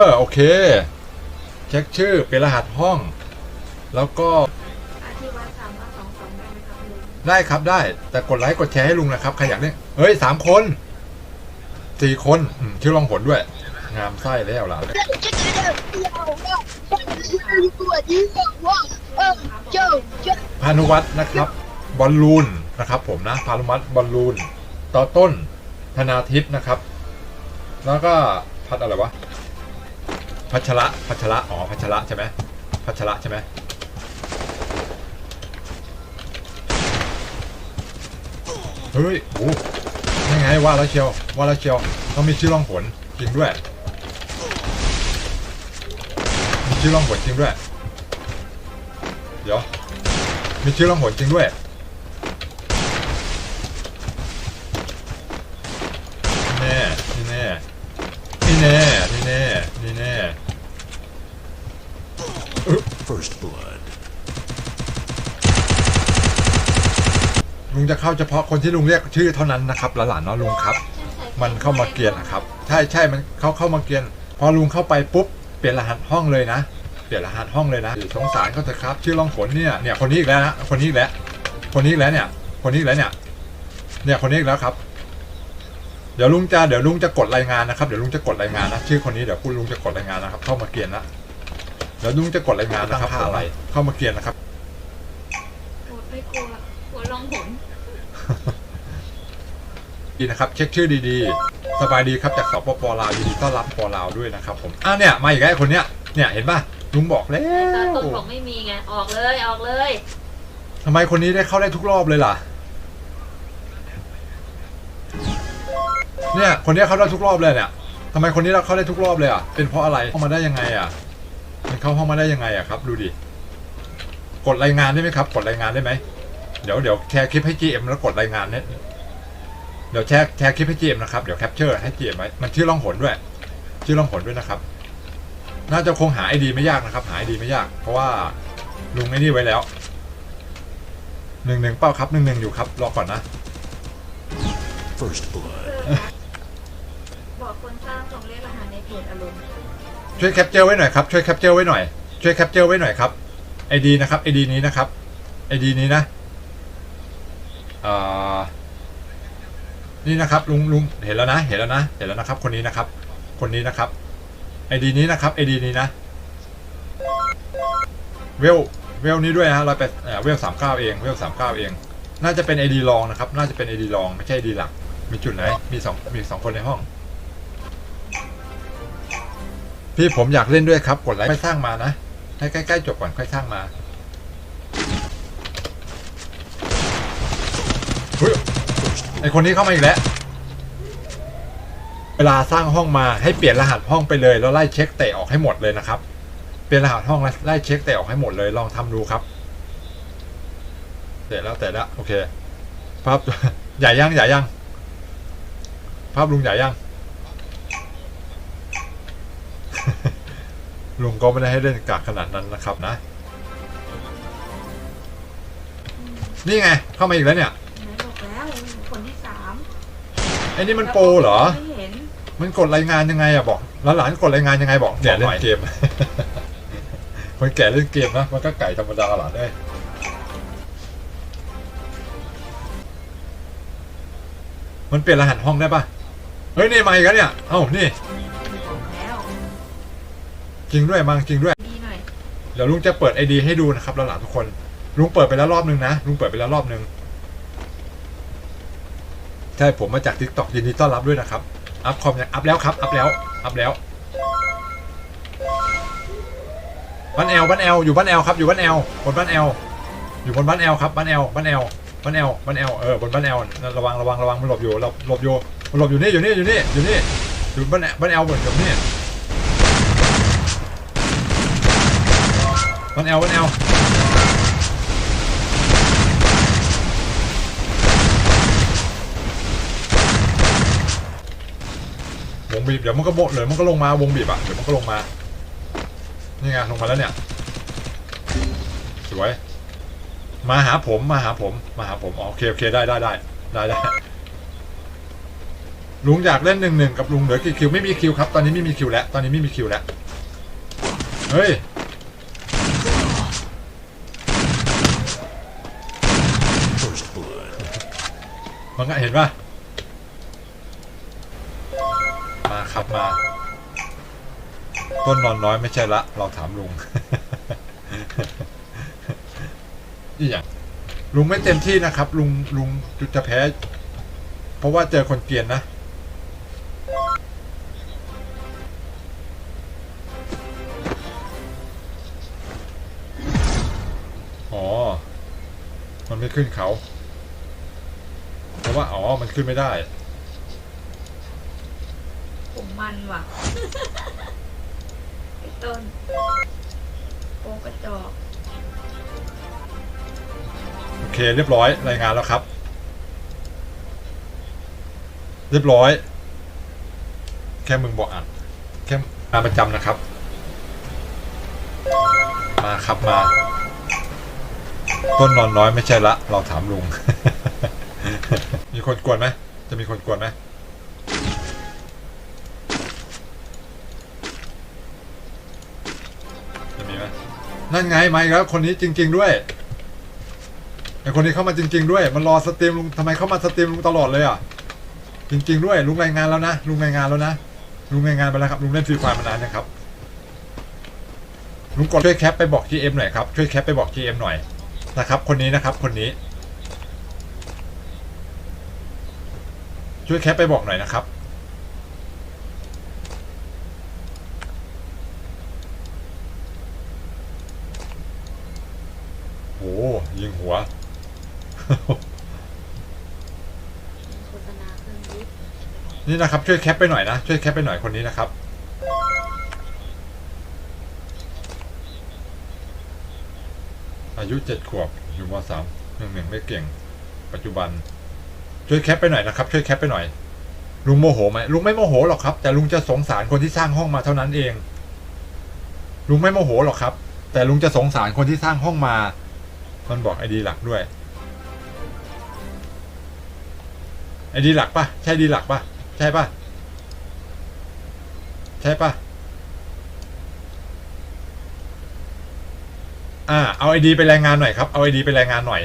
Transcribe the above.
เออโอเค เช็คชื่อเป็นรหัสห้อง แล้วก็ได้ครับได้ แต่กดไลค์กดแชร์ให้ลุงนะครับ ใครอยากเล่นเฮ้ยสามคนสี่คนชื่อลองผลด้วย งามไส้แล้วล่ะพานุวัฒน์นะครับ บอลลูนนะครับผมนะพานุวัฒน์บอลลูน ต่อต้นธนาทิพย์นะครับ แล้วก็พัดอะไรวะ พัชระพัชระอ๋อพัชระใช่ไหมพัชระใช่ไหมเฮ้ยโอ้ยังไงว่าแล้วเชียวว่าแล้วเชียวต้องมีชื่อร่องผลจริงด้วยมีชื่อร่องผลจริงด้วย เดี๋ยวมีชื่อร่องหนจริงด้วยนี่แน่นี่แน่นี่แน่นี่แน่นี่แน่ First blood. ลุงจะเข้าเฉพาะคนที่ลุงเรียกชื่อเท่านั้นนะครับหลานๆเนาะลุงครับ มันเข้ามาเกียนนะครับ ใช่ใช่มันเขาเข้ามาเกียน พอลุงเข้าไปปุ๊บเปลี่ยนรหัสห้องเลยนะ เปลี่ยนรหัสห้องเลยนะสงสารเขาเถอะครับ ชื่อร่องผลเนี่ยเนี่ยคนนี้อีกแล้วนะคนนี้อีกแล้วคนนี้อีกแล้วเนี่ย คนนี้อีกแล้วเนี่ย เนี่ยคนนี้อีกแล้วครับ เดี๋ยวลุงจะเดี๋ยวลุงจะกดรายงานนะครับเดี๋ยวลุงจะกดรายงานนะชื่อคนนี้เดี๋ยวคุณลุงจะกดรายงานนะครับ เข้ามาเกียนนะ เดี๋ยวลุงจะกดรายงานนะครับอะไร เข้ามาเกียนนะครับโคตรไม่กลัวกลัวลองผลดีนะครับ เช็คชื่อดีๆ สบายดีครับจากสปปลาวยินดีต้อนรับปลาวด้วยนะครับผมอะเนี่ยมาอีกแล้วไอ้คนเนี้ยเนี่ยเห็นป่ะลุงบอกแล้ตอนวต้นบอกไม่มีไง ออกเลย ออกเลย ทำไมคนนี้ได้เข้าได้ทุกรอบเลยล่ะ เนี่ยคนนี้เข้าได้ทุกรอบเลยเนี่ยทำไมคนนี้เราเข้าได้ทุกรอบเลยอะเป็นเพราะอะไรเข้ามาได้ยังไงอะมัน เข้าห้องมาได้ยังไงอะครับ ดูดิ กดรายงานได้ไหมครับ กดรายงานได้ไหม เดี๋ยวเดี๋ยวแชร์คลิปให้ GM แล้วกดรายงานเนี่ย เดี๋ยวแชร์แชร์คลิปให้ GM นะครับ เดี๋ยวแคปเจอร์ให้ GM ไว้ มันชื่อล่องหนด้วย ชื่อล่องหนด้วยนะครับ น่าจะคงหาไอดีไม่ยากนะครับ หาไอดีไม่ยาก เพราะว่าลุงไอ้นี่ไว้แล้วหนึ่งหนึ่งเป้าครับหนึ่งหนึ่งอยู่ครับ รอก่อนนะ First blood. บอกคนสร้างส่งเลขรหัสในเพจอารมณ์ ช่วยแคปเจอร์ไว้หน่อยครับช่วยแคปเจอร์ไว้หน่อยช่วยแคปเจอร์ไว้หน่อยครับไอดีนะครับไอดีนี้นะครับไอดีนี้นะนี่นะครับลุงลุงเห็นแล้วนะ เห็นแล้วนะ เห็นแล้วนะครับ คนนี้นะครับ คนนี้นะครับไอดีนี้นะครับไอดีนี้นะเวลเวลนี้ด้วยนะเราไปเวลสามเก้าเองเวลสามเก้าเอง น่าจะเป็นไอดีรองนะครับ น่าจะเป็นไอดีรองไม่ใช่ไอดีหลัก มีจุดไหนมีสองมีสองคนในห้อง พี่ผมอยากเล่นด้วยครับ กดไลค์ค่สร้างมานะให้ใกล้ๆจบก่อนค่อยสร้างมาไอคนนี้เข้ามาอีกแล้ว เวลาสร้างห้องมาให้เปลี่ยนรหัสห้องไปเลย แล้วไล่เช็คเตะออกให้หมดเลยนะครับ เปลี่ยนรหัสห้องแล้วไล่เช็คเตะออกให้หมดเลยลองทำดูครับ เตะแล้วเตะแล้วโอเคภาพใหญ่ยังใหญ่ยังภาพลุงใหญ่ยัง ลุงก็ไม่ได้ให้เล่นกากขนาดนั้นนะครับนะ นี่ไง เข้ามาอีกแล้วเนี่ยไหนบอกแล้วคนที่สามไอ้นี่มันโปรเหรอ ไม่เห็นมันกดรายงานยังไงอะบอก แล้วหลานกดรายงานยังไงบอกแก่เล่นเกม คนแก่เล่นเกมนะ มันก็ไก่ธรรมดาหลานเอ้ยมันเปลี่ยนรหัสห้องได้ปะเฮ้ยนี่มาอีกแล้วเนี่ย เอ้านี่บอกแล้ว จริงด้วยมังจริงด้วย ดีหน่อย เดี๋ยวลุงจะเปิดไอดีให้ดูนะครับหลานๆทุกคน ลุงเปิดไปแล้วรอบนึงนะลุงเปิดไปแล้วรอบนึงใช่ผมมาจากทิกตอกยินดีต้อนรับด้วยนะครับ อัพคอมยังอัพแล้วครับ อัพแล้ว อัพแล้วบ้านแอลบ้านแอลอยู่บ้านแอลครับอยู่บ้านแอลบนบ้านแอลอยู่บนบ้านแอลครับบ้านแอลบ้านแอลบ้านแอลบ้านแอลเออบนบ้านแอลระวังระวังระวังมันหลบอยู่หลบหลบอยู่มันหลบอยู่นี่อยู่นี่อยู่นี่อยู่นี่อยู่บ้านแอลบ้านแอลบนอยู่นี่ บ้านแอลบ้านแอลวงบีบเดี๋ยวมันก็โบะเดี๋ยมันก็ลงมาวงบีบอะเดี๋ยวมันก็ลงมานี่ไงลงมาแล้วเนี่ยสวยมาหาผมมาหาผมมาหาผมอ๋อโอเคโอเคได้ได้ได้ได้ได้ลุงอยากเล่นหนึ่งหนึ่งกับลุงเหลือกี่คิวไม่มีคิวครับตอนนี้ไม่มีคิวแล้วตอนนี้ไม่มีคิวแล้วเฮ้ย มันก็เห็นป่ะ มาครับมา ต้นนอนน้อยไม่ใช่ละ เราถามลุงนี่อย่างลุงไม่เต็มที่นะครับ ลุงลุงจุดจะแพ้ เพราะว่าเจอคนเกรียนนะอ๋อ มันไม่ขึ้นเขา ราะว่า อ๋อ มันขึ้นไม่ได้ ผมมันว่ะ ไอ้ต้นโปกระจอก โอเค เรียบร้อย รายงานแล้วครับ เรียบร้อย แค่มึงบอกอะแค่งานประจำนะครับ มาครับมา ต้นนอนน้อยไม่ใช่ละ เราถามลุง มีคนกวนไหมจะมีคนกวนไหมจะมีไหมนั่นไงไมาอีกแล้วคนนี้จริง ๆ ด้วยไอคนนี้เข้ามาจริง ๆ ด้วย มันรอสตรีมลุงทำไมเข้ามาสตรีมลุงตลอดเลยอะจริง ๆ ด้วยลุงรายงานแล้วนะลุงรายงานแล้วนะลุงรายงานไปแล้วครับลุงเล่นฟรีไฟมานานนะครับลุงกดช่วยแคปไปบอก GM หน่อยครับช่วยแคปไปบอก GM หน่อยนะครับ คนนี้นะครับ คนนี้ ช่วยแคปไปบอกหน่อยนะครับโอ้ยิงหัว โฆษณาเครื่องยิบนี่นะครับ ช่วยแคปไปหน่อยนะ ช่วยแคปไปหน่อยคนนี้นะครับ อายุเจ็ดขวบ อยู่มสามหนึ่งหนึ่งไม่เก่ง ปัจจุบัน ช่วยแคปไปหน่อยนะครับ ช่วยแคปไปหน่อย ลุงโมโหไหมลุงไม่โมโหหรอกครับ แต่ลุงจะสงสารคนที่สร้างห้องมาเท่านั้นเอง ลุงไม่โมโหหรอกครับ แต่ลุงจะสงสารคนที่สร้างห้องมา มันบอกไอดีหลักด้วยไอดีหลักปะใช่ดีหลักปะใช่ปะใช่ปะอ่าเอาไอดีไปรายงานหน่อยครับ เอาไอดีไปรายงานหน่อย